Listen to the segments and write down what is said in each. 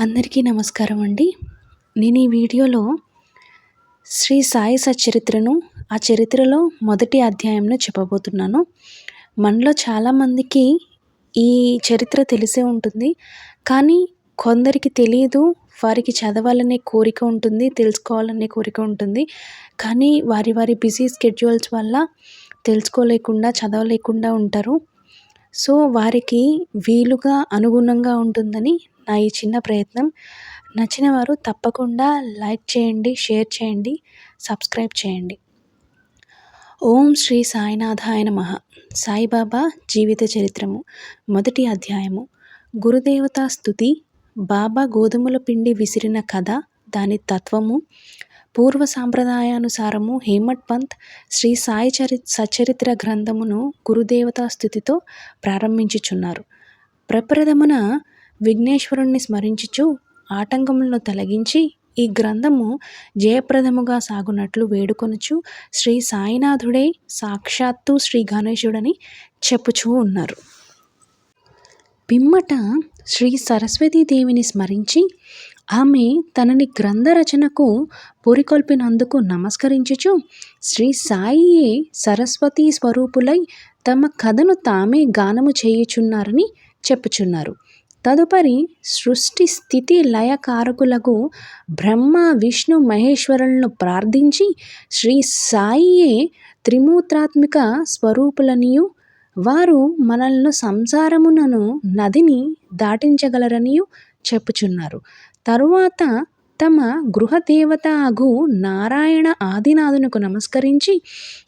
అందరికీ నమస్కారం అండి. నేను ఈ వీడియోలో శ్రీ సాయి సచరిత్రను ఆ చరిత్రలో మొదటి అధ్యాయంలో చెప్పబోతున్నాను. మనలో చాలామందికి ఈ చరిత్ర తెలిసే ఉంటుంది. కానీ కొందరికి తెలియదు వారికి చదవాలనే కోరిక ఉంటుంది తెలుసుకోవాలనే కోరిక ఉంటుంది. కానీ వారి వారి బిజీ స్కెడ్యూల్స్ వల్ల తెలుసుకోలేకుండా చదవలేకుండా ఉంటారు. సో వారికి వీలుగా అనుగుణంగా ఉంటుందని నా ఈ చిన్న ప్రయత్నం. నచ్చిన వారు తప్పకుండా లైక్ చేయండి షేర్ చేయండి సబ్స్క్రైబ్ చేయండి. ఓం శ్రీ సాయినాథాయ నమ. సాయిబాబా జీవిత చరిత్రము మొదటి అధ్యాయము. గురుదేవతా స్థుతి బాబా గోధుమల పిండి విసిరిన కథ దాని తత్వము. పూర్వ సాంప్రదాయానుసారము హేమట్ పంత్ శ్రీ సాయి చరి సచరిత్ర గ్రంథమును గురుదేవతా స్థుతితో ప్రారంభించుచున్నారు. ప్రప్రథమున విఘ్నేశ్వరుణ్ణి స్మరించుచు ఆటంకములను తొలగించి ఈ గ్రంథము జయప్రదముగా సాగునట్లు వేడుకొనుచు శ్రీ సాయినాథుడే సాక్షాత్తు శ్రీ గణేశుడని చెప్పుచూ ఉన్నారు. పిమ్మట శ్రీ సరస్వతీదేవిని స్మరించి ఆమె తనని గ్రంథ రచనకు పురికొల్పినందుకు నమస్కరించుచు శ్రీ సాయియే సరస్వతీ స్వరూపులై తమ కథను తామే గానము చేయుచున్నారని చెప్పుచున్నారు. తదుపరి సృష్టి స్థితి లయకారకులకు బ్రహ్మ విష్ణు మహేశ్వరులను ప్రార్థించి శ్రీ సాయియే త్రిమూత్రాత్మిక స్వరూపులనియు వారు మనల్ని సంసారమునను నదిని దాటించగలరనియు చెప్పుచున్నారు. తరువాత తమ గృహదేవత అగు నారాయణ ఆదినాథునకు నమస్కరించి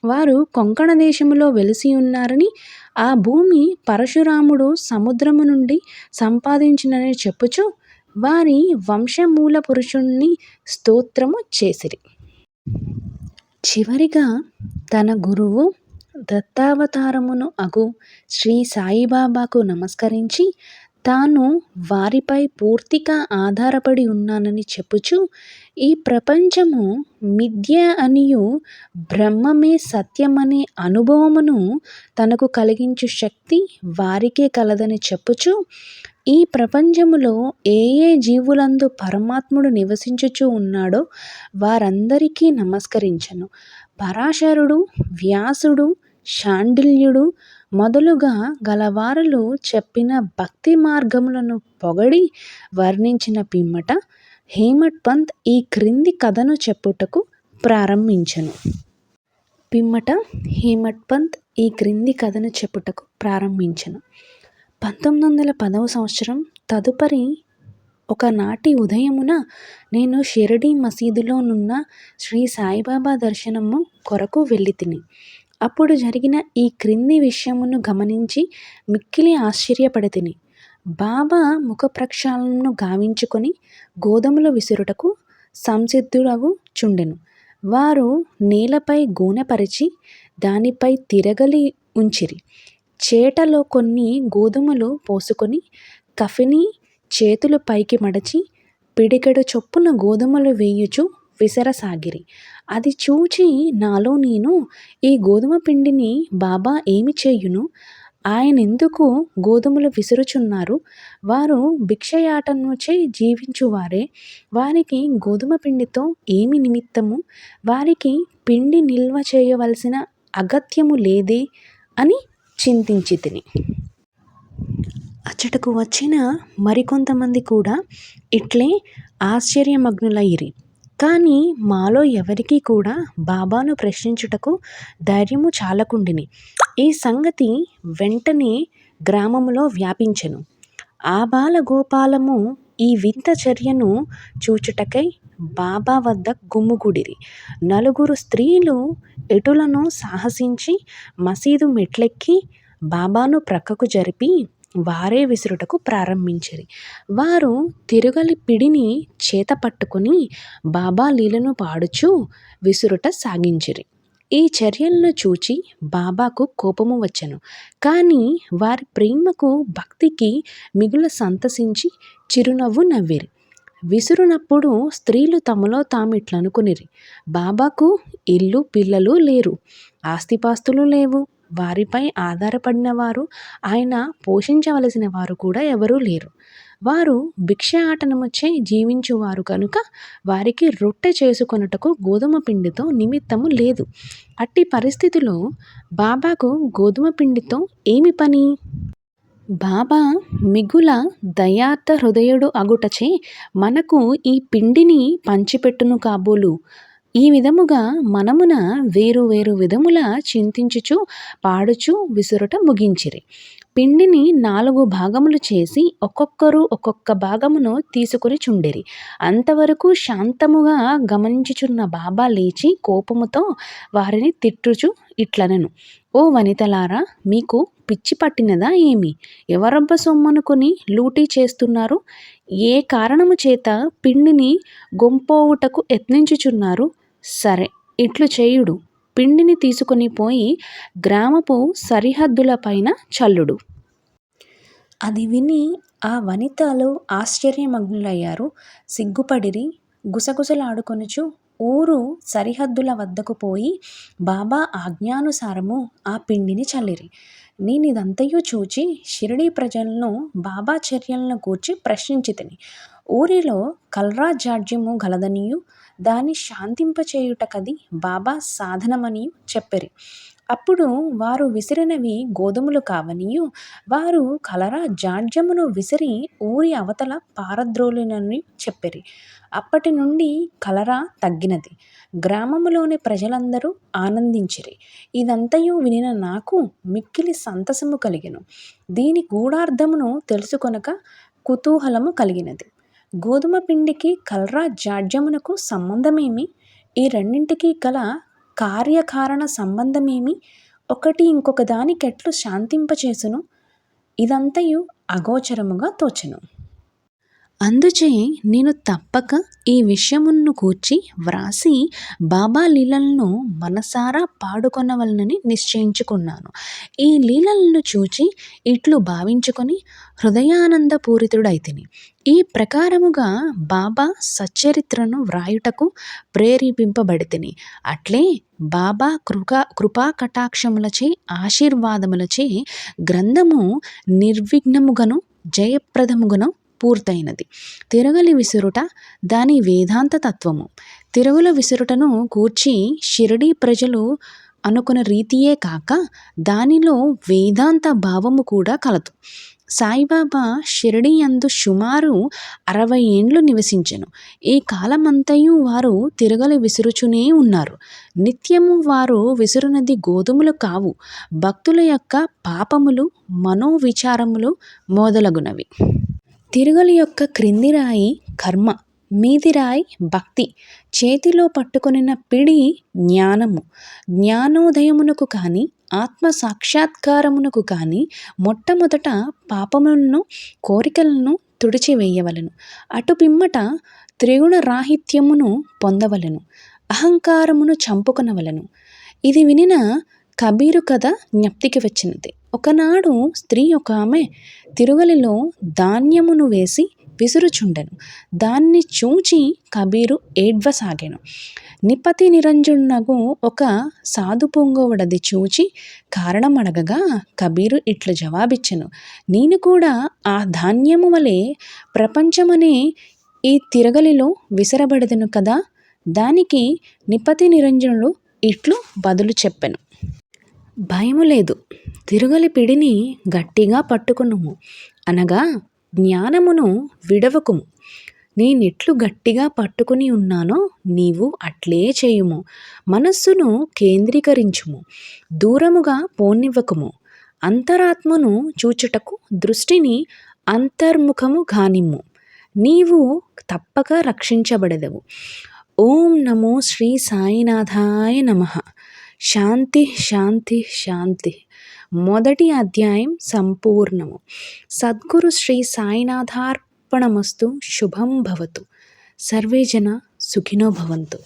వారు కొంకణ దేశములో వెలిసి ఉన్నారని ఆ భూమి పరశురాముడు సముద్రము నుండి సంపాదించినని చెప్పుచు వారి వంశమూల పురుషుణ్ణి స్తోత్రము చేసిరి. చివరిగా తన గురువు దత్తావతారమును అగు శ్రీ సాయిబాబాకు నమస్కరించి తాను వారిపై పూర్తిగా ఆధారపడి ఉన్నానని చెప్పుచు ఈ ప్రపంచము మిథ్య అనియు బ్రహ్మమే సత్యమనే అనుభవమును తనకు కలిగించు శక్తి వారికే కలదని చెప్పుచు ఈ ప్రపంచములో ఏ ఏ జీవులందు పరమాత్ముడు నివసించుచూ ఉన్నాడో వారందరికీ నమస్కరించను. పరాశరుడు వ్యాసుడు శాండిల్యుడు మొదలుగా గలవారలు చెప్పిన భక్తి మార్గములను పొగడి వర్ణించిన పిమ్మట హేమట్ పంత్ ఈ క్రింది కథను చెప్పుటకు ప్రారంభించను. పిమ్మట హేమట్ పంత్ ఈ క్రింది కథను చెప్పుటకు ప్రారంభించను. పంతొమ్మిది వందల పదవ సంవత్సరం తదుపరి ఒకనాటి ఉదయమున నేను షిరిడి మసీదులోనున్న శ్రీ సాయిబాబా దర్శనము కొరకు వెళ్ళి తిని అప్పుడు జరిగిన ఈ క్రింది విషయమును గమనించి మిక్కిలి ఆశ్చర్యపడితిని. బాబా ముఖ ప్రక్షాళనను గావించుకొని గోధుమలు విసురుటకు సంసిద్ధుడగు చుండెను. వారు నేలపై గూనెపరిచి దానిపై తిరగలి ఉంచిరి. చేటలో కొన్ని గోధుమలు పోసుకొని కఫిని చేతులు పైకి మడచి పిడికెడు చొప్పున గోధుమలు వేయుచు విసరసాగిరి. అది చూచి నాలో నేను ఈ గోధుమ పిండిని బాబా ఏమి చేయును? ఆయనెందుకు గోధుమలు విసురుచున్నారు? వారు భిక్షయాటనుచే జీవించువారే. వారికి గోధుమ పిండితో ఏమి నిమిత్తము? వారికి పిండి నిల్వ చేయవలసిన అగత్యము లేదే అని చింతించి తిని అచ్చటకు వచ్చిన మరికొంతమంది కూడా ఇట్లే ఆశ్చర్యమగ్నులయ్యిరి కానీ మాలో ఎవరికీ కూడా బాబాను ప్రశ్నించుటకు ధైర్యము చాలకుండిని. ఈ సంగతి వెంటనే గ్రామములో వ్యాపించెను. ఆబాల గోపాలము ఈ వింత చర్యను చూచుటకై బాబా వద్ద గుమ్ముగూడిరి. నలుగురు స్త్రీలు ఎటులను సాహసించి మసీదు మెట్లెక్కి బాబాను ప్రక్కకు జరిపి వారే విసురుటకు ప్రారంభించిరి. వారు తిరుగలి పిడిని చేత పట్టుకుని బాబా లీలను పాడుచు విసురుట సాగించిరి. ఈ చర్యలను చూచి బాబాకు కోపము వచ్చెను. కానీ వారి ప్రేమకు భక్తికి మిగుల సంతసించి చిరునవ్వు నవ్విరి. విసురునప్పుడు స్త్రీలు తమలో తామిట్లనుకునిరి. బాబాకు ఇల్లు పిల్లలు లేరు. ఆస్తిపాస్తులు లేవు. వారిపై ఆధారపడిన వారు ఆయన పోషించవలసిన వారు కూడా ఎవరూ లేరు. వారు భిక్ష భిక్షాటనముచే జీవించువారు కనుక వారికి రొట్టె చేసుకొనుటకు గోధుమ పిండితో నిమిత్తము లేదు. అట్టి పరిస్థితిలో బాబాకు గోధుమ పిండితో ఏమి పని? బాబా మిగుల దయార్థ హృదయుడు అగుటచే మనకు ఈ పిండిని పంచిపెట్టును కాబోలు. ఈ విధముగా మనమున వేరు వేరు విధముల చింతించుచు పాడుచు విసురుట ముగించిరి. పిండిని నాలుగు భాగములు చేసి ఒక్కొక్కరు ఒక్కొక్క భాగమును తీసుకుని చుండిరి. అంతవరకు శాంతముగా గమనించుచున్న బాబా లేచి కోపముతో వారిని తిట్టుచు ఇట్లనెను. ఓ వనితలారా మీకు పిచ్చి పట్టినదా ఏమి? ఎవరబ్బ సొమ్మనుకొని లూటీ చేస్తున్నారు? ఏ కారణము చేత పిండిని గొంపోవుటకు యత్నించుచున్నారు? సరే ఇట్లు చేయుడు. పిండిని తీసుకొని పోయి గ్రామపు సరిహద్దుల పైన చల్లుడు. అది విని ఆ వనితలు ఆశ్చర్యమగ్నులయ్యారు. సిగ్గుపడిరి గుసగుసలాడుకొనుచు ఊరు సరిహద్దుల వద్దకు పోయి బాబా ఆజ్ఞానుసారము ఆ పిండిని చల్లిరి. నేనిదంతయు చూచి షిరిడీ ప్రజలను బాబా చర్యలను గూర్చి ప్రశ్నించితిని. ఊరిలో కల్రా జాడ్యము గలదనియు దాన్ని శాంతింపచేయుటకది బాబా సాధనమనియు చెప్పిరి. అప్పుడు వారు విసిరినవి గోధుమలు కావనియు వారు కలరా జాడ్యమును విసిరి ఊరి అవతల పారద్రోలినని చెప్పిరి. అప్పటి నుండి కలరా తగ్గినది. గ్రామములోని ప్రజలందరూ ఆనందించిరి. ఇదంతయు వినిన నాకు మిక్కిలి సంతసము కలిగెను. దీని గూఢార్థమును తెలుసుకొనక కుతూహలము కలిగినది. గోధుమ పిండికి కల్రా జాడ్యమునకు సంబంధమేమి? ఈ రెండింటికి గల కార్యకారణ సంబంధమేమి? ఒకటి ఇంకొక దానికెట్లు శాంతింపచేసును. ఇదంతయు అగోచరముగా తోచెను. అందుచే నేను తప్పక ఈ విషయమును కూర్చి వ్రాసి బాబా లీలలను మనసారా పాడుకొనవలనని నిశ్చయించుకున్నాను. ఈ లీలలను చూచి ఇట్లు భావించుకొని హృదయానందపూరితుడైతిని. ఈ ప్రకారముగా బాబా సచ్చరిత్రను వ్రాయుటకు ప్రేరేపింపబడితిని. అట్లే బాబా కృపా కృపా కటాక్షములచే ఆశీర్వాదములచే గ్రంథము నిర్విఘ్నముగను జయప్రదముగను పూర్తయినది. తిరగలి విసురుట దాని వేదాంత తత్వము. తిరుగుల విసురుటను కూర్చి షిరిడీ ప్రజలు అనుకున్న రీతియే కాక దానిలో వేదాంత భావము కూడా కలదు. సాయిబాబా షిరిడి యందు సుమారు అరవై ఏండ్లు నివసించెను. ఈ కాలమంతయు వారు తిరగలి విసురుచునే ఉన్నారు. నిత్యము వారు విసురునది గోధుమలు కావు. భక్తుల యొక్క పాపములు మనోవిచారములు మొదలగునవి. తిరుగలి యొక్క క్రింది రాయి కర్మ మీది రాయి భక్తి చేతిలో పట్టుకొనిన పిడి జ్ఞానము. జ్ఞానోదయమునకు కానీ ఆత్మ సాక్షాత్కారమునకు కానీ మొట్టమొదట పాపములను కోరికలను తుడిచివేయవలను. అటు పిమ్మట త్రిగుణ రాహిత్యమును పొందవలను. అహంకారమును చంపుకొనవలను. ఇది వినిన కబీరు కథ జ్ఞప్తికి వచ్చినది. ఒకనాడు స్త్రీ ఒక ఆమె తిరుగలిలో ధాన్యమును వేసి విసురుచుండెను. దాన్ని చూచి కబీరు ఏడ్వసాగాను. నిపతి నిరంజునగు ఒక సాధు పొంగవుడది చూచి కారణం అడగగా కబీరు ఇట్లు జవాబిచ్చెను. నేను కూడా ఆ ధాన్యము వలె ప్రపంచమనే ఈ తిరగలిలో విసరబడదెను కదా? దానికి నిపతి నిరంజనుడు ఇట్లు బదులు చెప్పెను. భయము లేదు. తిరుగలి పిడిని గట్టిగా పట్టుకునుము. అనగా జ్ఞానమును విడవకుము. నేనెట్లు గట్టిగా పట్టుకుని ఉన్నానో నీవు అట్లే చేయుము. మనస్సును కేంద్రీకరించుము. దూరముగా పోనివ్వకుము. అంతరాత్మను చూచుటకు దృష్టిని అంతర్ముఖము కానిమ్ము నీవు తప్పక రక్షించబడదవు. ఓం నమో శ్రీ సాయినాథాయ నమ. శాంతి శాంతి శాంతి. మొదటి అధ్యాయం సంపూర్ణము. సద్గురు శ్రీ సాయినాథార్పణమస్తు శుభం భవతు. సర్వే జన సుఖినో భవంతు.